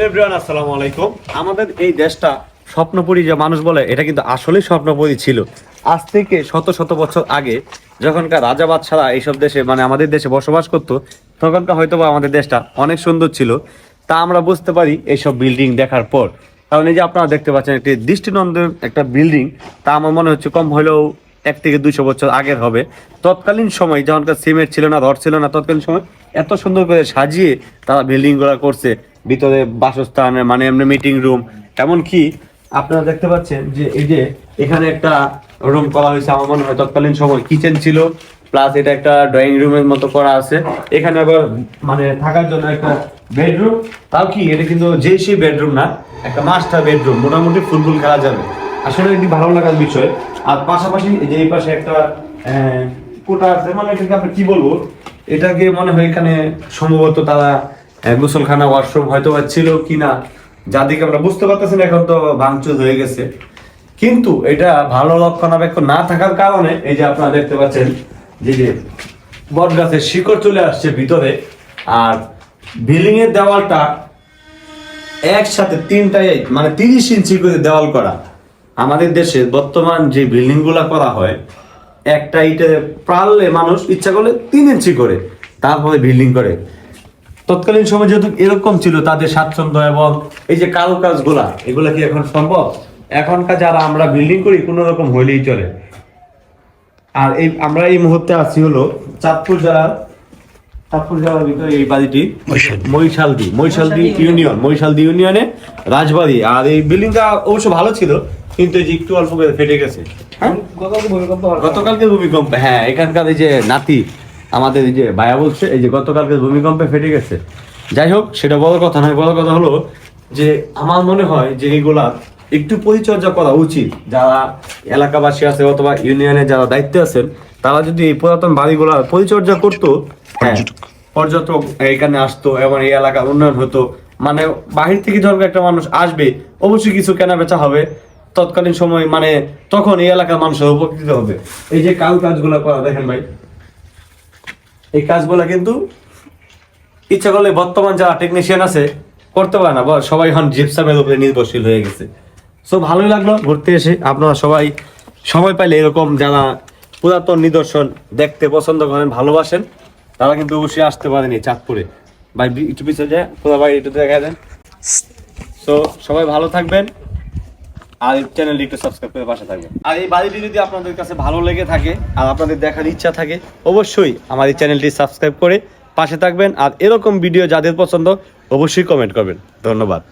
Everyone, আসসালামু আলাইকুম। আমাদের এই দেশটা স্বপ্নপুরী যে মানুষ বলে, এটা কিন্তু আসলেই স্বপ্নপুরী ছিল। আজ থেকে শত শত বছর আগে যখনকার রাজা বাদশারা এইসব দেশে মানে আমাদের দেশে বসবাস করতো, তখনকার হয়তো বা আমাদের দেশটা অনেক সুন্দর ছিল। তা আমরা বুঝতে পারি এইসব বিল্ডিং দেখার পর। কারণ এই যে আপনারা দেখতে পাচ্ছেন, একটি দৃষ্টিনন্দন একটা বিল্ডিং। তা আমার মনে হচ্ছে কম হলেও এক থেকে দুশো বছর আগের হবে। তৎকালীন সময় যখনকার সিমেন্ট ছিল না, রড ছিল না, তৎকালীন সময় এত সুন্দর করে সাজিয়ে তারা বিল্ডিংগুলা করছে। ভিতরে বাসস্থান মানে এমনি মিটিং রুম এমনকি আপনারা দেখতে পাচ্ছেন যে এই যে এখানে একটা রুম করা হয়েছে, আমার মনে হয় তৎকালীন সময় কিচেন ছিল প্লাস এটা একটা ড্রয়িং রুমের মতো করা আছে। এখানে আবার মানে থাকার জন্য একটা বেডরুম তাও কি, এটা কিন্তু যেই সেই বেডরুম না, একটা মাস্টার বেডরুম মোটামুটি ফুটবল খেলা যাবে। আসলে এটি ভালো লাগার বিষয়। আর পাশাপাশি যে এই পাশে একটা কোটা আছে মানে এটাকে আপনি কি বলব? এটাকে মনে হয় এখানে সম্ভবত তারা গোসলখানা ওয়াশরুম হয়তো বা ছিল কিনা যাদিকে আমরা বুঝতে পারতেছি না, এখন তো ভাঙচুর হয়ে গেছে। কিন্তু এটা ভালো রক্ষণাবেক্ষণ না থাকার কারণে, এই যে আপনারা দেখতে পাচ্ছেন, যে যে বট গাছের শিকড় চলে আসছে ভিতরে, আর বিল্ডিং এর দেওয়ালটা একসাথে তিনটায় মানে তিরিশ ইঞ্চি করে দেওয়াল করা। আমাদের দেশে বর্তমান যে বিল্ডিংগুলা করা হয়, একটা ইটে পারলে মানুষ ইচ্ছা করলে তিন ইঞ্চি করে, তারপরে বিল্ডিং করে। তৎকালীন সময় যেহেতু এরকম ছিল তাদের স্বাচ্ছন্দ্য এবং এই যে কারু কাজগুলা এগুলা কি এখন সম্ভব? এখনকার যারা আমরা বিল্ডিং করি কোনো রকম হইলেই চলে। আর এই আমরা এই মুহূর্তে আছি হলো চাঁদপুর জেলার চাঁদপুর জেলার ভিতরে এই বাড়িটি। মহিশালদি মহিশালদি ইউনিয়ন। মহিশালদি ইউনিয়নে রাজবাড়ি। আর এই বিল্ডিংটা অবশ্য ভালো ছিল কিন্তু এই যে একটু অল্প করে ফেটে গেছে। হ্যাঁ? গতকালকে ভূমিকম্প হ্যাঁ এখানকার এই যে নাতি আমাদের এই যে ভাইয়া বলছে এই যে গতকালকে ভূমিকম্পে ফেটে গেছে। যাই হোক সেটা বড় কথা নয় বড় কথা হলো যে আমার মনে হয় যে এইগুলা একটু পরিচর্যা করা উচিত। যারা এলাকাবাসী আছে অথবা ইউনিয়নে যারা দায়িত্বে আছেন তারা যদি এই পুরাতন বাড়িগুলা পরিচর্যা করতো হ্যাঁ পর্যটক। এখানে আসতো এবং এই এলাকার উন্নয়ন হতো মানে বাহির থেকে ধরো একটা মানুষ আসবে অবশ্যই কিছু কেনা বেচা হবে। তৎকালীন সময় মানে তখন এই এলাকার মানুষের উপকৃত হবে। এই যে কাল কাজগুলো করা দেখেন ভাই এই কাজগুলো কিন্তু ইচ্ছা করলে বর্তমান যারা টেকনিশিয়ান আছে, করতে পারে না সবাই এখন জিপসামের উপরে নির্ভরশীল হয়ে গেছে। সো ভালোই লাগল ঘুরতে এসে। আপনারা সবাই সময় পাইলে এরকম যারা পুরাতন নিদর্শন দেখতে পছন্দ করেন, ভালোবাসেন, তারা কিন্তু অবশ্যই আসতে পারেনি চাঁদপুরে। ভাই, একটু পিছিয়ে যায় পুরো ভাই, একটু দেখা দেন। সো সবাই ভালো থাকবেন। আর চ্যানেলটি একটু সাবস্ক্রাইব করে পাশে থাকবেন। আর এই বাড়িটি যদি আপনাদের কাছে ভালো লেগে থাকে আর আপনাদের দেখার ইচ্ছা থাকে, অবশ্যই আমার এই চ্যানেলটি সাবস্ক্রাইব করে পাশে থাকবেন। আর এরকম ভিডিও যাদের পছন্দ, অবশ্যই কমেন্ট করবেন। ধন্যবাদ।